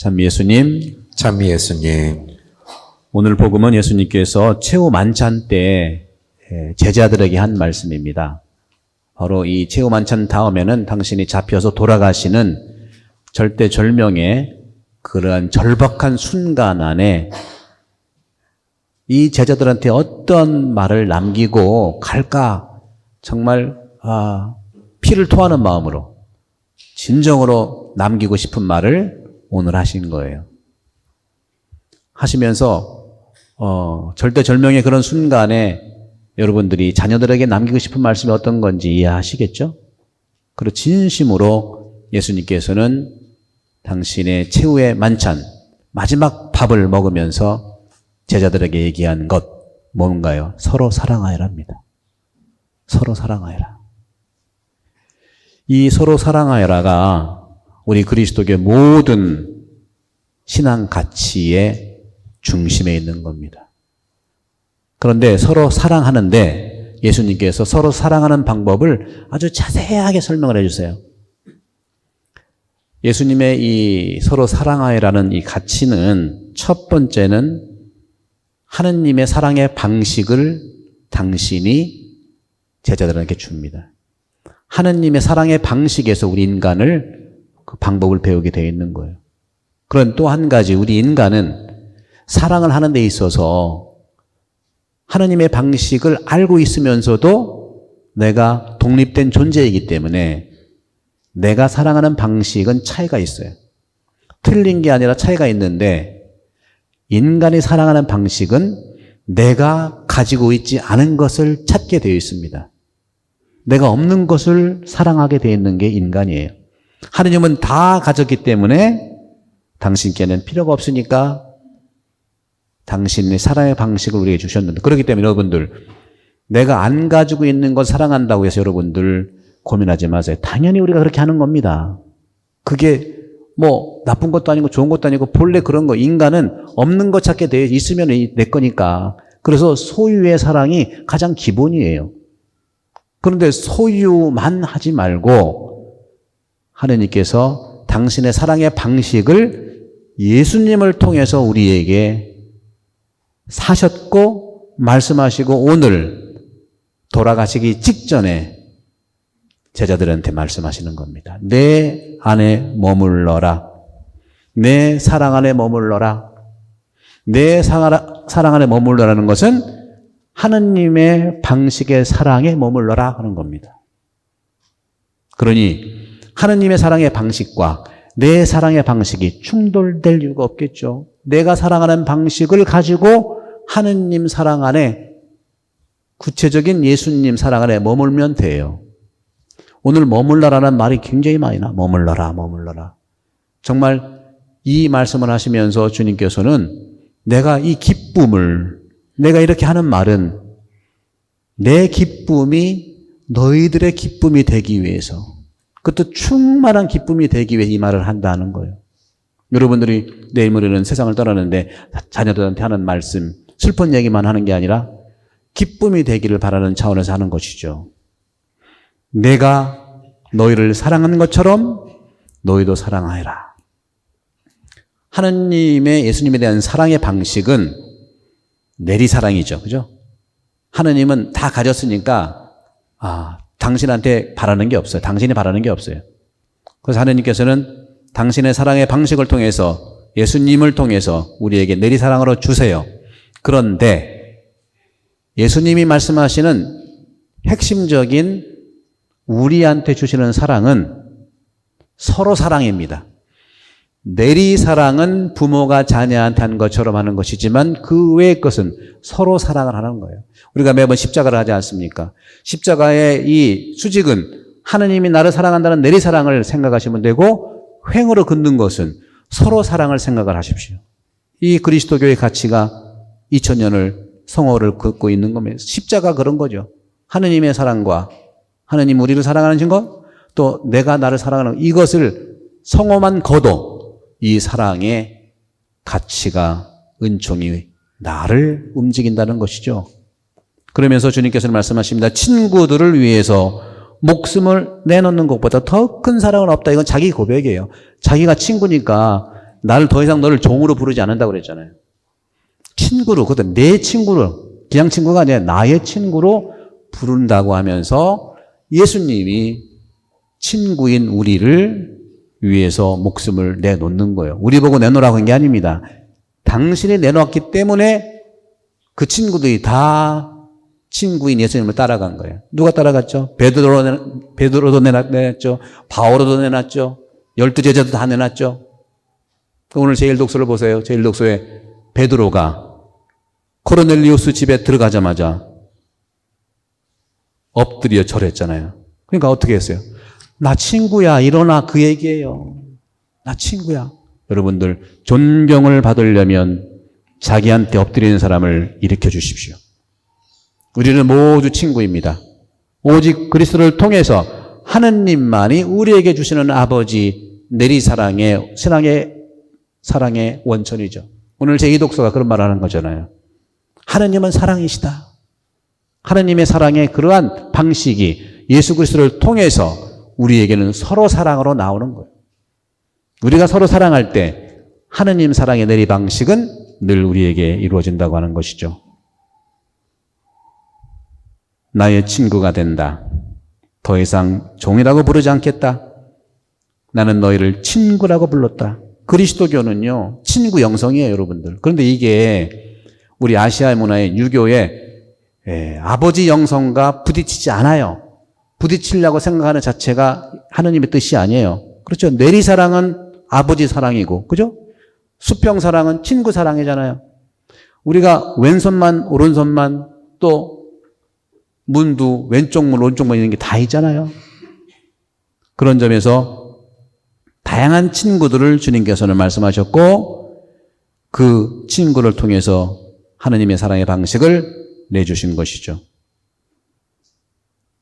참 예수님, 참 예수님, 오늘 복음은 예수님께서 최후 만찬 때 예, 제자들에게 한 말씀입니다. 바로 이 최후 만찬 다음에는 당신이 잡혀서 돌아가시는 절대절명의 그러한 절박한 순간 안에 이 제자들한테 어떤 말을 남기고 갈까 정말 아, 피를 토하는 마음으로 진정으로 남기고 싶은 말을 오늘 하신 거예요. 하시면서 어, 절대절명의 그런 순간에 여러분들이 자녀들에게 남기고 싶은 말씀이 어떤 건지 이해하시겠죠? 그리고 진심으로 예수님께서는 당신의 최후의 만찬, 마지막 밥을 먹으면서 제자들에게 얘기한 것, 뭔가요? 서로 사랑하여라입니다. 서로 사랑하여라. 이 서로 사랑하여라가 우리 그리스도교 모든 신앙 가치의 중심에 있는 겁니다. 그런데 서로 사랑하는데 예수님께서 서로 사랑하는 방법을 아주 자세하게 설명을 해주세요. 예수님의 이 서로 사랑하여라는 이 가치는 첫 번째는 하느님의 사랑의 방식을 당신이 제자들에게 줍니다. 하느님의 사랑의 방식에서 우리 인간을 그 방법을 배우게 되어 있는 거예요. 그런 또 한 가지 우리 인간은 사랑을 하는 데 있어서 하느님의 방식을 알고 있으면서도 내가 독립된 존재이기 때문에 내가 사랑하는 방식은 차이가 있어요. 틀린 게 아니라 차이가 있는데 인간이 사랑하는 방식은 내가 가지고 있지 않은 것을 찾게 되어 있습니다. 내가 없는 것을 사랑하게 되어 있는 게 인간이에요. 하느님은 다 가졌기 때문에 당신께는 필요가 없으니까 당신의 사랑의 방식을 우리에게 주셨는데 그렇기 때문에 여러분들 내가 안 가지고 있는 걸 사랑한다고 해서 여러분들 고민하지 마세요. 당연히 우리가 그렇게 하는 겁니다. 그게 뭐 나쁜 것도 아니고 좋은 것도 아니고 본래 그런 거 인간은 없는 것 찾게 돼 있으면 내 거니까 그래서 소유의 사랑이 가장 기본이에요. 그런데 소유만 하지 말고 하느님께서 당신의 사랑의 방식을 예수님을 통해서 우리에게 사셨고 말씀하시고 오늘 돌아가시기 직전에 제자들한테 말씀하시는 겁니다. 내 안에 머물러라. 내 사랑 안에 머물러라. 내 사랑 안에 머물러라는 것은 하느님의 방식의 사랑에 머물러라 하는 겁니다. 그러니 하느님의 사랑의 방식과 내 사랑의 방식이 충돌될 이유가 없겠죠. 내가 사랑하는 방식을 가지고 하느님 사랑 안에 구체적인 예수님 사랑 안에 머물면 돼요. 오늘 머물러라는 말이 굉장히 많이 나. 머물러라, 머물러라. 정말 이 말씀을 하시면서 주님께서는 내가 이 기쁨을, 내가 이렇게 하는 말은 내 기쁨이 너희들의 기쁨이 되기 위해서, 그것도 충만한 기쁨이 되기 위해 이 말을 한다는 거예요. 여러분들이 내일 모레는 세상을 떠나는데 자녀들한테 하는 말씀, 슬픈 얘기만 하는 게 아니라 기쁨이 되기를 바라는 차원에서 하는 것이죠. 내가 너희를 사랑한 것처럼 너희도 사랑하여라. 하느님의 예수님에 대한 사랑의 방식은 내리사랑이죠. 그죠? 하느님은 다 가졌으니까, 아, 당신한테 바라는 게 없어요. 당신이 바라는 게 없어요. 그래서 하느님께서는 당신의 사랑의 방식을 통해서 예수님을 통해서 우리에게 내리사랑으로 주세요. 그런데 예수님이 말씀하시는 핵심적인 우리한테 주시는 사랑은 서로 사랑입니다. 내리 사랑은 부모가 자녀한테 한 것처럼 하는 것이지만 그 외의 것은 서로 사랑을 하는 거예요. 우리가 매번 십자가를 하지 않습니까? 십자가의 이 수직은 하느님이 나를 사랑한다는 내리 사랑을 생각하시면 되고 횡으로 긋는 것은 서로 사랑을 생각을 하십시오. 이 그리스도교의 가치가 2000년을 성호를 긋고 있는 겁니다. 십자가 그런 거죠. 하느님의 사랑과 하느님 우리를 사랑하는 것, 또 내가 나를 사랑하는 것, 이것을 성호만 거도 이 사랑의 가치가 은총이 나를 움직인다는 것이죠. 그러면서 주님께서는 말씀하십니다. 친구들을 위해서 목숨을 내놓는 것보다 더 큰 사랑은 없다. 이건 자기 고백이에요. 자기가 친구니까 나를 더 이상 너를 종으로 부르지 않는다고 그랬잖아요. 친구로, 그것도 내 친구로, 그냥 친구가 아니라 나의 친구로 부른다고 하면서 예수님이 친구인 우리를 위해서 목숨을 내놓는 거예요. 우리 보고 내놓으라고 한 게 아닙니다. 당신이 내놓았기 때문에 그 친구들이 다 친구인 예수님을 따라간 거예요. 누가 따라갔죠? 베드로, 내- 베드로도 내놨- 내놨죠. 바오로도 내놨죠. 열두 제자도 다 내놨죠. 오늘 제1독서를 보세요. 제1독서에 베드로가 코르넬리우스 집에 들어가자마자 엎드려 절했잖아요. 그러니까 어떻게 했어요? 나 친구야, 일어나 그 얘기예요. 나 친구야. 여러분들 존경을 받으려면 자기한테 엎드리는 사람을 일으켜 주십시오. 우리는 모두 친구입니다. 오직 그리스도를 통해서 하느님만이 우리에게 주시는 아버지 내리 사랑의 신앙의 사랑의 원천이죠. 오늘 제 이독서가 그런 말을 하는 거잖아요. 하느님은 사랑이시다. 하느님의 사랑의 그러한 방식이 예수 그리스도를 통해서 우리에게는 서로 사랑으로 나오는 거예요. 우리가 서로 사랑할 때 하느님 사랑의 내리 방식은 늘 우리에게 이루어진다고 하는 것이죠. 나의 친구가 된다. 더 이상 종이라고 부르지 않겠다. 나는 너희를 친구라고 불렀다. 그리스도교는요, 친구 영성이에요, 여러분들. 그런데 이게 우리 아시아 문화의 유교의 예, 아버지 영성과 부딪히지 않아요. 부딪히려고 생각하는 자체가 하느님의 뜻이 아니에요. 그렇죠. 내리 사랑은 아버지 사랑이고, 그죠? 수평 사랑은 친구 사랑이잖아요. 우리가 왼손만, 오른손만, 또 문도 왼쪽 문, 오른쪽 문 있는 게 다 있잖아요. 그런 점에서 다양한 친구들을 주님께서는 말씀하셨고, 그 친구를 통해서 하느님의 사랑의 방식을 내주신 것이죠.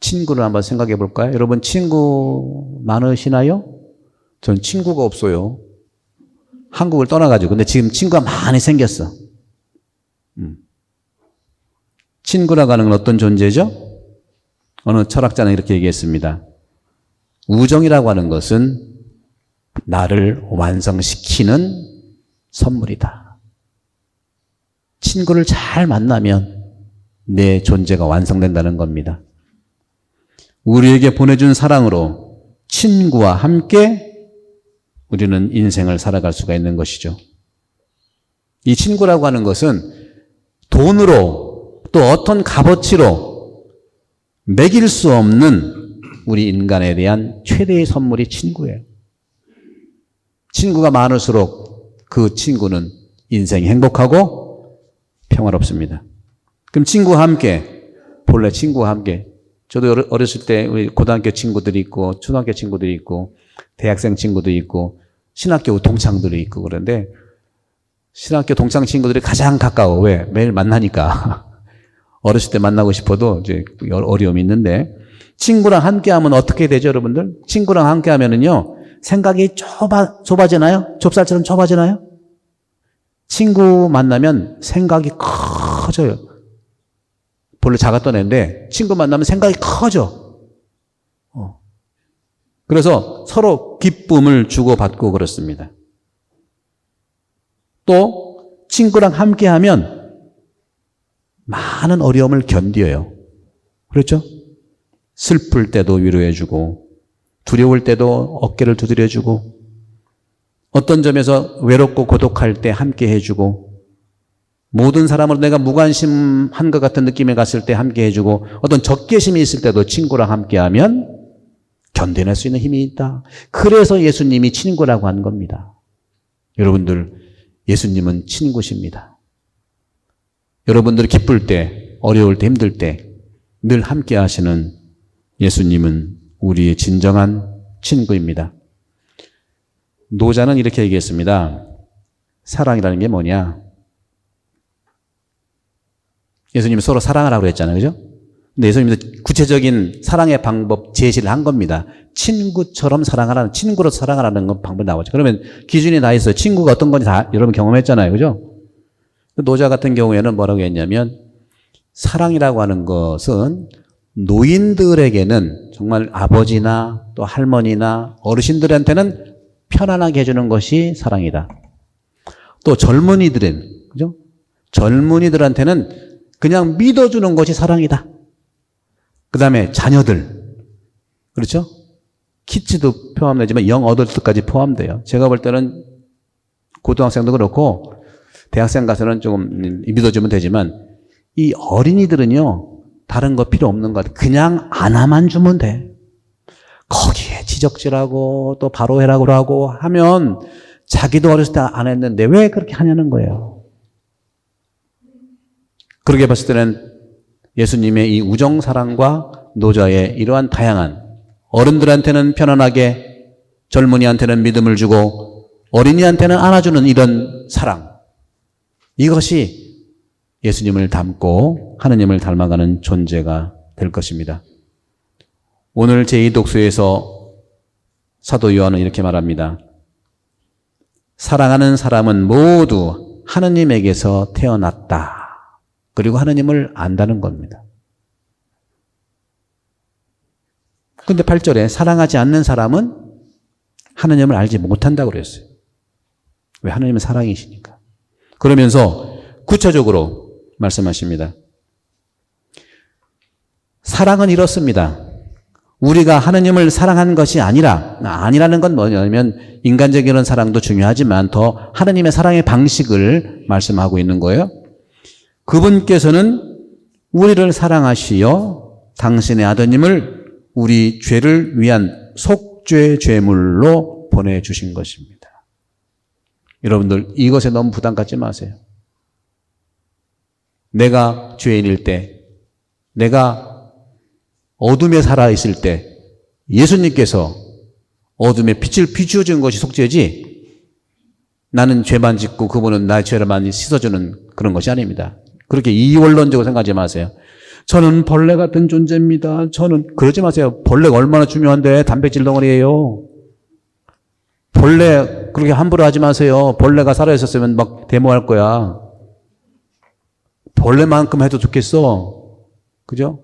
친구를 한번 생각해 볼까요? 여러분, 친구 많으시나요? 전 친구가 없어요. 한국을 떠나가지고. 근데 지금 친구가 많이 생겼어. 음. 친구라고 하는 건 어떤 존재죠? 어느 철학자는 이렇게 얘기했습니다. 우정이라고 하는 것은 나를 완성시키는 선물이다. 친구를 잘 만나면 내 존재가 완성된다는 겁니다. 우리에게 보내준 사랑으로 친구와 함께 우리는 인생을 살아갈 수가 있는 것이죠. 이 친구라고 하는 것은 돈으로 또 어떤 값어치로 매길 수 없는 우리 인간에 대한 최대의 선물이 친구예요. 친구가 많을수록 그 친구는 인생이 행복하고 평화롭습니다. 그럼 친구와 함께, 본래 친구와 함께, 저도 어렸을 때 우리 고등학교 친구들이 있고, 초등학교 친구들이 있고, 대학생 친구들이 있고, 신학교 동창들이 있고 그런데, 신학교 동창 친구들이 가장 가까워. 왜? 매일 만나니까. 어렸을 때 만나고 싶어도 이제 어려움이 있는데, 친구랑 함께 하면 어떻게 되죠, 여러분들? 친구랑 함께 하면은요, 생각이 좁아, 좁아지나요? 좁쌀처럼 좁아지나요? 친구 만나면 생각이 커져요. 본래 작았던 애인데 친구 만나면 생각이 커져. 어. 그래서 서로 기쁨을 주고받고 그렇습니다. 또 친구랑 함께하면 많은 어려움을 견뎌요. 그렇죠? 슬플 때도 위로해주고 두려울 때도 어깨를 두드려주고 어떤 점에서 외롭고 고독할 때 함께 해주고 모든 사람으로 내가 무관심한 것 같은 느낌에 갔을 때 함께 해주고 어떤 적개심이 있을 때도 친구랑 함께하면 견뎌낼 수 있는 힘이 있다. 그래서 예수님이 친구라고 한 겁니다. 여러분들 예수님은 친구십니다. 여러분들이 기쁠 때, 어려울 때, 힘들 때 늘 함께 하시는 예수님은 우리의 진정한 친구입니다. 노자는 이렇게 얘기했습니다. 사랑이라는 게 뭐냐? 예수님이 서로 사랑하라고 그랬잖아요. 그죠? 근데 예수님도 구체적인 사랑의 방법 제시를 한 겁니다. 친구처럼 사랑하라는, 친구로 사랑하라는 건 방법 나오죠. 그러면 기준이 다 있어요. 친구가 어떤 건지 다 여러분 경험했잖아요. 그죠? 노자 같은 경우에는 뭐라고 했냐면, 사랑이라고 하는 것은 노인들에게는 정말 아버지나 또 할머니나 어르신들한테는 편안하게 해주는 것이 사랑이다. 또 젊은이들은, 그죠? 젊은이들한테는 그냥 믿어주는 것이 사랑이다. 그 다음에 자녀들. 그렇죠? 키즈도 포함되지만 영 어덜트까지 포함돼요. 제가 볼 때는 고등학생도 그렇고 대학생 가서는 조금 믿어주면 되지만 이 어린이들은요 다른 거 필요 없는 것 같아요. 그냥 하나만 주면 돼. 거기에 지적질하고 또 바로 해라고 하고 하면 자기도 어렸을 때 안 했는데 왜 그렇게 하냐는 거예요. 그렇게 봤을 때는 예수님의 이 우정 사랑과 노자의 이러한 다양한 어른들한테는 편안하게 젊은이한테는 믿음을 주고 어린이한테는 안아주는 이런 사랑 이것이 예수님을 닮고 하느님을 닮아가는 존재가 될 것입니다. 오늘 제2 독서에서 사도 요한은 이렇게 말합니다. 사랑하는 사람은 모두 하느님에게서 태어났다. 그리고 하느님을 안다는 겁니다. 근데 8절에 사랑하지 않는 사람은 하느님을 알지 못한다고 그랬어요. 왜 하느님은 사랑이시니까. 그러면서 구체적으로 말씀하십니다. 사랑은 이렇습니다. 우리가 하느님을 사랑한 것이 아니라, 아니라는 건 뭐냐면 인간적인 사랑도 중요하지만 더 하느님의 사랑의 방식을 말씀하고 있는 거예요. 그분께서는 우리를 사랑하시어 당신의 아드님을 우리 죄를 위한 속죄 제물로 보내주신 것입니다. 여러분들 이것에 너무 부담 갖지 마세요. 내가 죄인일 때, 내가 어둠에 살아 있을 때 예수님께서 어둠에 빛을 비추어준 것이 속죄지 나는 죄만 짓고 그분은 나의 죄를 많이 씻어주는 그런 것이 아닙니다. 그렇게 이원론적으로 생각하지 마세요. 저는 벌레 같은 존재입니다. 저는 그러지 마세요. 벌레가 얼마나 중요한데 단백질 덩어리예요. 벌레 그렇게 함부로 하지 마세요. 벌레가 살아 있었으면 막 데모할 거야. 벌레만큼 해도 좋겠어. 그죠?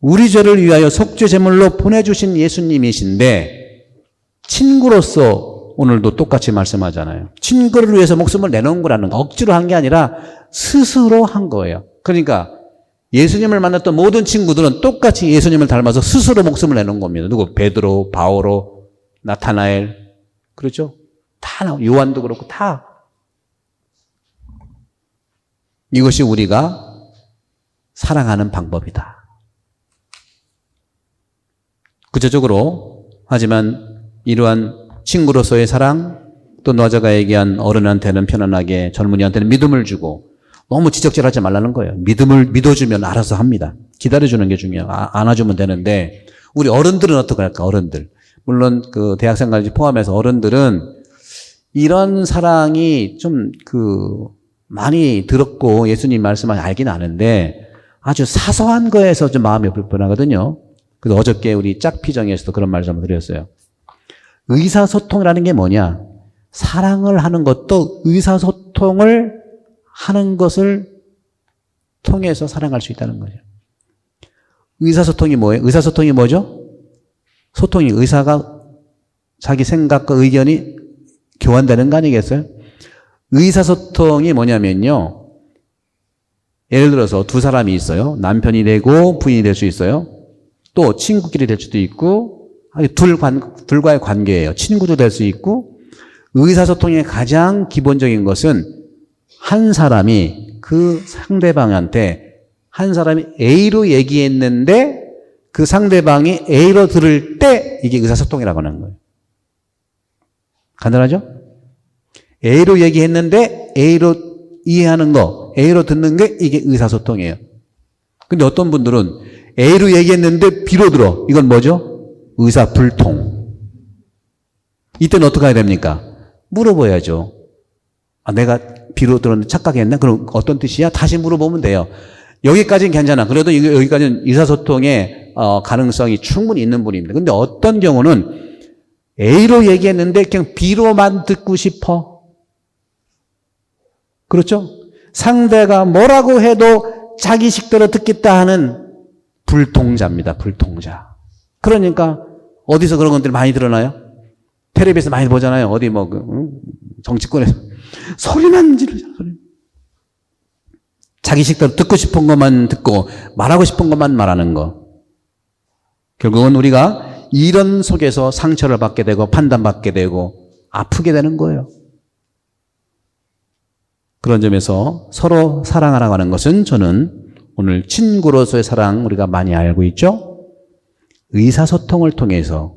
우리 죄를 위하여 속죄 제물로 보내주신 예수님이신데 친구로서 오늘도 똑같이 말씀하잖아요. 친구를 위해서 목숨을 내놓은 거라는 거 억지로 한 게 아니라 스스로 한 거예요. 그러니까 예수님을 만났던 모든 친구들은 똑같이 예수님을 닮아서 스스로 목숨을 내놓은 겁니다. 누구? 베드로, 바오로, 나타나엘, 그렇죠? 다 요한도 그렇고 다 이것이 우리가 사랑하는 방법이다. 구체적으로 하지만 이러한 친구로서의 사랑 또 너자가 얘기한 어른한테는 편안하게 젊은이한테는 믿음을 주고 너무 지적질하지 말라는 거예요. 믿음을 믿어주면 알아서 합니다. 기다려주는 게 중요해요. 아, 안아주면 되는데 우리 어른들은 어떻게 할까? 어른들 물론 그 대학생까지 포함해서 어른들은 이런 사랑이 좀 그 많이 들었고 예수님 말씀을 알긴 아는데 아주 사소한 거에서 좀 마음이 불편하거든요. 그래서 어저께 우리 짝피정에서도 그런 말씀을 드렸어요. 의사소통이라는 게 뭐냐? 사랑을 하는 것도 의사소통을 하는 것을 통해서 사랑할 수 있다는 거죠. 의사소통이 뭐예요? 의사소통이 뭐죠? 소통이 의사가 자기 생각과 의견이 교환되는 거 아니겠어요? 의사소통이 뭐냐면요. 예를 들어서 두 사람이 있어요. 남편이 되고 부인이 될 수 있어요. 또 친구끼리 될 수도 있고 둘 관, 둘과의 관계예요. 친구도 될 수 있고 의사소통의 가장 기본적인 것은 한 사람이 그 상대방한테 한 사람이 A로 얘기했는데 그 상대방이 A로 들을 때 이게 의사소통이라고 하는 거예요. 간단하죠? A로 얘기했는데 A로 이해하는 거, A로 듣는 게 이게 의사소통이에요. 근데 어떤 분들은 A로 얘기했는데 B로 들어. 이건 뭐죠? 의사 불통. 이때는 어떻게 해야 됩니까? 물어봐야죠. 아, 내가 B로 들었는데 착각했나? 그럼 어떤 뜻이야? 다시 물어보면 돼요. 여기까지는 괜찮아. 그래도 여기까지는 의사소통의 어, 가능성이 충분히 있는 분입니다. 근데 어떤 경우는 A로 얘기했는데 그냥 B로만 듣고 싶어. 그렇죠? 상대가 뭐라고 해도 자기 식대로 듣겠다 하는 불통자입니다. 불통자. 그러니까 어디서 그런 것들이 많이 드러나요? 텔레비에서 많이 보잖아요. 어디 뭐, 그, 정치권에서 소리만 지르자, 소리. 자기 식대로 듣고 싶은 것만 듣고 말하고 싶은 것만 말하는 거. 결국은 우리가 이런 속에서 상처를 받게 되고 판단받게 되고 아프게 되는 거예요. 그런 점에서 서로 사랑하라고 하는 것은 저는 오늘 친구로서의 사랑 우리가 많이 알고 있죠? 의사소통을 통해서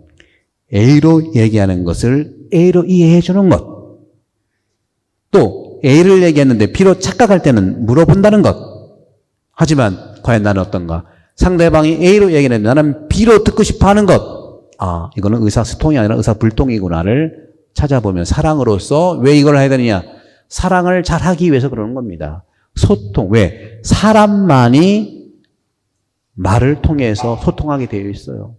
A로 얘기하는 것을 A로 이해해 주는 것. 또 A를 얘기했는데 B로 착각할 때는 물어본다는 것. 하지만 과연 나는 어떤가? 상대방이 A로 얘기했는데 나는 B로 듣고 싶어 하는 것. 아, 이거는 의사소통이 아니라 의사불통이구나를 찾아보면 사랑으로서 왜 이걸 해야 되느냐? 사랑을 잘 하기 위해서 그러는 겁니다. 소통. 왜? 사람만이 말을 통해서 소통하게 되어 있어요.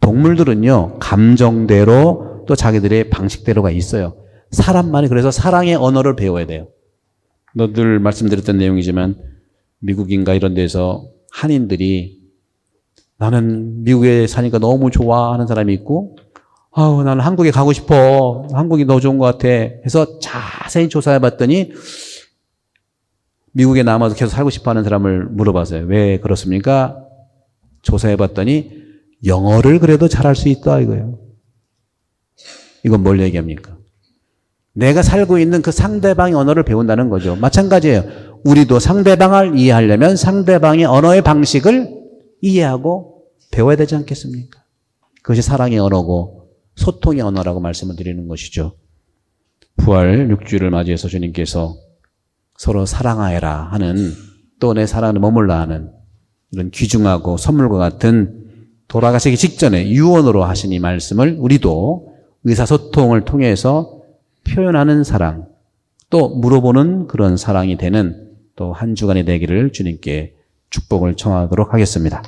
동물들은요, 감정대로 또 자기들의 방식대로가 있어요. 사람만이 그래서 사랑의 언어를 배워야 돼요. 너들 말씀드렸던 내용이지만 미국인가 이런 데서 한인들이 나는 미국에 사니까 너무 좋아 하는 사람이 있고 아우 나는 한국에 가고 싶어 한국이 더 좋은 것 같아 해서 자세히 조사해 봤더니 미국에 남아서 계속 살고 싶어 하는 사람을 물어봤어요. 왜 그렇습니까? 조사해 봤더니 영어를 그래도 잘할 수 있다 이거예요. 이건 뭘 얘기합니까? 내가 살고 있는 그 상대방의 언어를 배운다는 거죠. 마찬가지예요. 우리도 상대방을 이해하려면 상대방의 언어의 방식을 이해하고 배워야 되지 않겠습니까? 그것이 사랑의 언어고 소통의 언어라고 말씀을 드리는 것이죠. 부활 6주를 맞이해서 주님께서 서로 사랑하여라 하는 또 내 사랑을 머물라 하는 이런 귀중하고 선물과 같은 돌아가시기 직전에 유언으로 하신 이 말씀을 우리도 의사소통을 통해서 표현하는 사랑, 또 물어보는 그런 사랑이 되는 또 한 주간이 되기를 주님께 축복을 청하도록 하겠습니다.